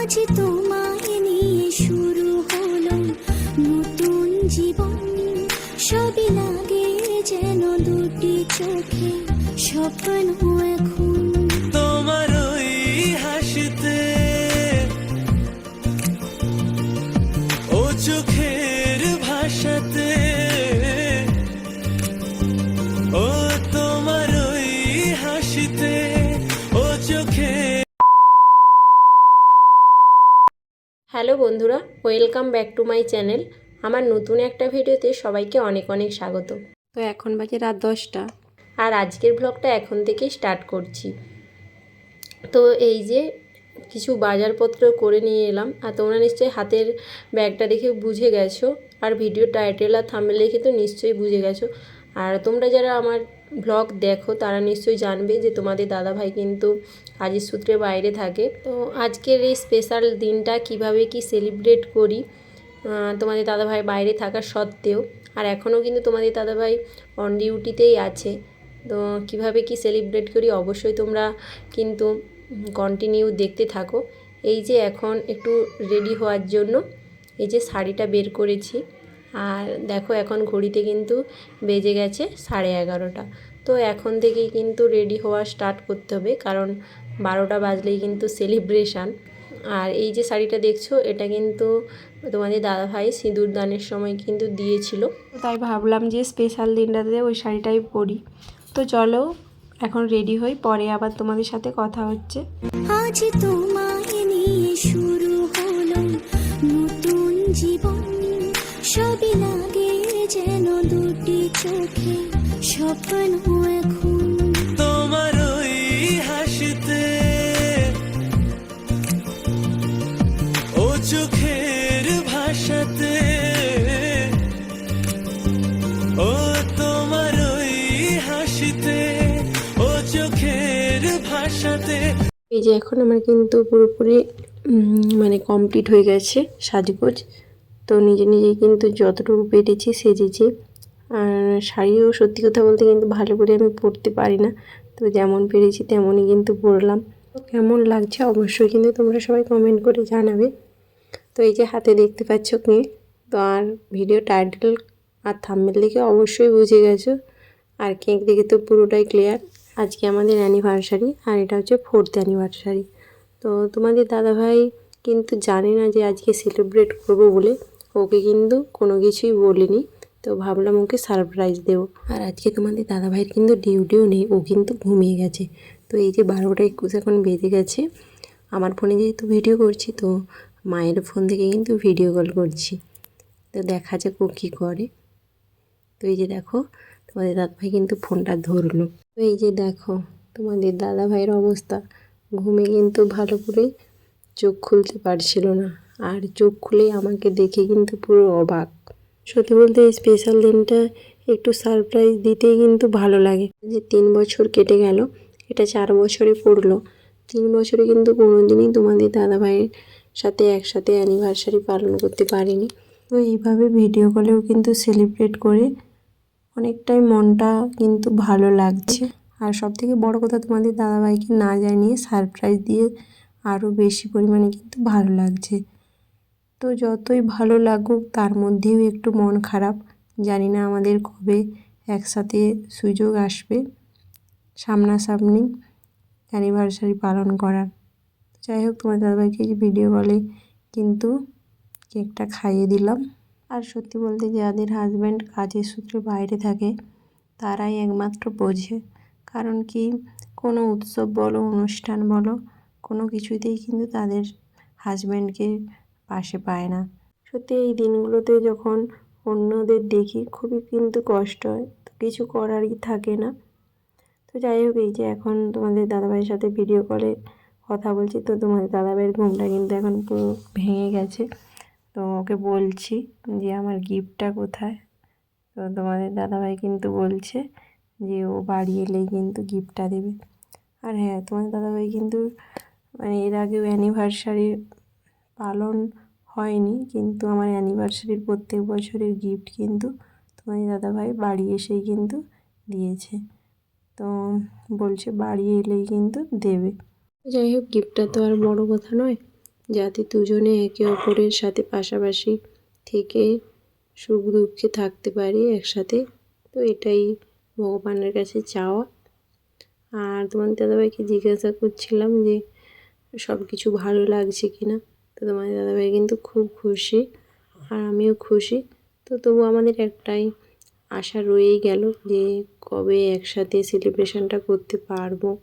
আজ তোমায় নিয়ে সবই লাগে যেন দুটি চোখে স্বপ্ন এখন। বন্ধুরা welcome back to my channel আমার নতুন একটা ভিডিওতে সবাইকে অনেক অনেক স্বাগত। তো এখন বাজে রাত দশটা। আর আজকের ব্লগটা এখন থেকেই স্টার্ট করছি। তো এই যে কিছু বাজারপত্র করে নিয়ে এলাম আর তোমরা নিশ্চয়ই হাতের ব্যাগটা দেখে বুঝে গেছো আর ভিডিও টাইটেল আর থামেল দেখে তো নিশ্চয়ই বুঝে গেছো। আর তোমরা যারা আমার ব্লগ দেখো তারা নিশ্চয়ই জানবে যে তোমাদের দাদাভাই কিন্তু কাজের সূত্রে বাইরে থাকে। তো আজকের এই স্পেশাল দিনটা কীভাবে কি সেলিব্রেট করি তোমাদের দাদাভাই বাইরে থাকা সত্ত্বেও, আর এখনও কিন্তু তোমাদের দাদাভাই অন ডিউটিতেই আছে। তো কীভাবে কি সেলিব্রেট করি অবশ্যই তোমরা কিন্তু কন্টিনিউ দেখতে থাকো। এই যে এখন একটু রেডি হওয়ার জন্য এই যে শাড়িটা বের করেছি। আর দেখো এখন ঘড়িতে কিন্তু বেজে গেছে সাড়ে এগারোটা। তো এখন থেকেই কিন্তু রেডি হওয়া স্টার্ট করতে হবে, কারণ বারোটা বাজলেই কিন্তু সেলিব্রেশান আর এই যে শাড়িটা দেখছ, এটা কিন্তু তোমাদের দাদাভাই সিঁদুর দানের সময় কিন্তু দিয়েছিল। তাই ভাবলাম যে স্পেশাল দিনটাতে ওই শাড়িটাই পরি। তো চলো, এখন রেডি হই, পরে আবার তোমাদের সাথে কথা হচ্ছে। নিয়ে শুরু নতুন জীবন। সবই লাগে যেন দুটি চোখে। স্বপ্ন এখন। তোমার ওই হাসিতে ও চোখের ভাষাতে ও তোমার ওই হাসিতে ও চোখের ভাষাতে। এই যে এখন আমার কিন্তু পুরোপুরি মানে কমপ্লিট হয়ে গেছে সাজগোজ। তো নিজে নিজেই কিন্তু যতটুকু পেরেছি সেজেছি। আর শাড়িও সত্যি কথা বলতে কিন্তু ভালো করে আমি পরতে পারি না। তো যেমন পেরেছি তেমনই কিন্তু পরলাম। কেমন লাগছে অবশ্যই কিন্তু তোমরা সবাই কমেন্ট করে জানাবে। তো এই যে হাতে দেখতে পাচ্ছ কি? তো আর ভিডিও টাইটেল আর থাম্বেল দেখে অবশ্যই বুঝে গেছো। আর কেক দেখে তো পুরোটাই ক্লিয়ার আজকে আমাদের অ্যানিভার্সারি আর এটা হচ্ছে ফোর্থ অ্যানিভার্সারি তো তোমাদের দাদাভাই কিন্তু জানে না যে আজকে সেলিব্রেট করব বলে। ওকে কিন্তু কোনো কিছুই বলিনি। তো ভাবলাম ওকে সারপ্রাইজ দেবো। আর আজকে তোমাদের দাদাভাইয়ের কিন্তু ডিউটিও নেই, ও কিন্তু ঘুমিয়ে গেছে। তো এই যে বারোটা একুশ এখন বেজে গেছে, আমার ফোনে যেহেতু ভিডিও করছি, তো মায়ের ফোন থেকে কিন্তু ভিডিও কল করছি। তো দেখা যাক ও কী করে। তো এই যে দেখো, তোমাদের দাদাভাই কিন্তু ফোনটা ধরলো। তো এই যে দেখো, তোমাদের দাদাভাইয়ের অবস্থা। ঘুমে কিন্তু ভালো করে চোখ খুলতে পারছিল না। আর চোখ খুলে আমাকে দেখে কিন্তু পুরো অবাক। সত্যি বলতে এই স্পেশাল দিনটা একটু সারপ্রাইজ দিতেই কিন্তু ভালো লাগে। যে তিন বছর কেটে গেল, এটা চার বছরে পড়ল। তিন বছরে কিন্তু কোনো দিনই তোমাদের দাদাভাইয়ের সাথে একসাথে অ্যানিভার্সারি পালন করতে পারিনি। তো এইভাবে ভিডিও কলেও কিন্তু সেলিব্রেট করে অনেকটাই মনটা কিন্তু ভালো লাগছে। আর সব থেকে বড় কথা তোমাদের দাদাভাইকে না জানিয়ে সারপ্রাইজ দিয়ে আরও বেশি পরিমাণে কিন্তু ভালো লাগছে। তো যতই ভালো লাগুক, তার মধ্যেও একটু মন খারাপ। জানি না আমাদের কবে একসাথে সুযোগ আসবে সামনাসামনি অ্যানিভার্সারি পালন করার। যাই হোক, তোমার দাদাভাইকে ভিডিও কলে কিন্তু কেকটা খাইয়ে দিলাম। আর সত্যি বলতে যাদের হাজব্যান্ড কাজের সূত্রে বাইরে থাকে, তারাই একমাত্র বোঝে। কারণ কি, কোনো উৎসব বলো, অনুষ্ঠান বলো, কোনো কিছুতেই কিন্তু তাদের হাজব্যান্ডকে পাশে পায় না। সত্যি এই দিনগুলোতে যখন অন্যদের দেখি, খুবই কিন্তু কষ্ট হয়। কিছু করারই থাকে না। তো যাই হোক, এই যে এখন তোমাদের দাদাভাইয়ের সাথে ভিডিও কলে কথা বলছি, তো তোমাদের দাদাভাইয়ের ঘুমটা কিন্তু এখন পুরো ভেঙে গেছে। তো ওকে বলছি যে, আমার গিফটটা কোথায়? তো তোমাদের দাদাভাই কিন্তু বলছে যে, ও বাড়ি এলেই কিন্তু গিফটটা দেবে। আর হ্যাঁ তোমাদের দাদাভাই কিন্তু মানে এর আগেও অ্যানিভার্সারি পালন হয়নি, কিন্তু আমার অ্যানিভার্সারির প্রত্যেক বছরের গিফট কিন্তু তোমাদের দাদাভাই বাড়ি এসেই কিন্তু দিয়েছে। তো বলছে বাড়ি এলেই কিন্তু দেবে। যাই হোক গিফটটা তো আর বড় কথা নয়। যাতে দুজনে একে অপরের সাথে পাশাপাশি থেকে সুখ দুঃখে থাকতে পারি একসাথে, তো এটাই ভগবানের কাছে চাওয়া। আর তোমার দাদাভাইকে জিজ্ঞাসা করছিলাম যে সব কিছু ভালো লাগছে কি না তো তোমার দাদাভাই কিন্তু খুব খুশি আর আমিও খুশি। তো তবু আমাদের একটাই আশা রয়েই গেল যে কবে একসাথে সেলিব্রেশনটা করতে পারব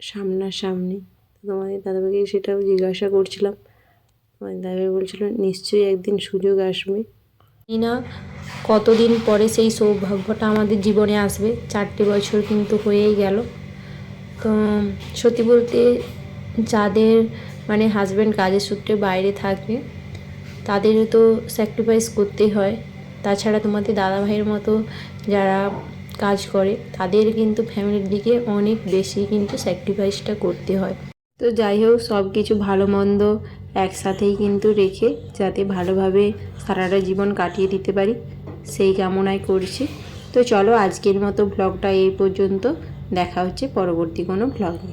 সামনাসামনি। তোমাদের দাদাভাইকে সেটাও জিজ্ঞাসা করছিলাম। তোমাদের দাদাভাই বলছিল, নিশ্চয়ই একদিন সুযোগ আসবে। না কতদিন পরে সেই সৌভাগ্যটা আমাদের জীবনে আসবে। চারটে বছর কিন্তু হয়েই গেল। তো সত্যি বলতে যাদের মানে হাজব্যান্ড কাজের সূত্রে বাইরে থাকে, তাদেরও তো স্যাক্রিফাইস করতেই হয়। তাছাড়া তোমাদের দাদা ভাইয়ের মতো যারা কাজ করে, তাদের কিন্তু ফ্যামিলির দিকে অনেক বেশি কিন্তু স্যাক্রিফাইসটা করতে হয়। তো যাই হোক সব কিছু ভালো মন্দ একসাথেই কিন্তু রেখে যাতে ভালোভাবে সারাটা জীবন কাটিয়ে দিতে পারি, সেই কামনাই করছি। তো চলো আজকের মতো ব্লগটা এই পর্যন্ত, দেখা হচ্ছে পরবর্তী কোনো ব্লগে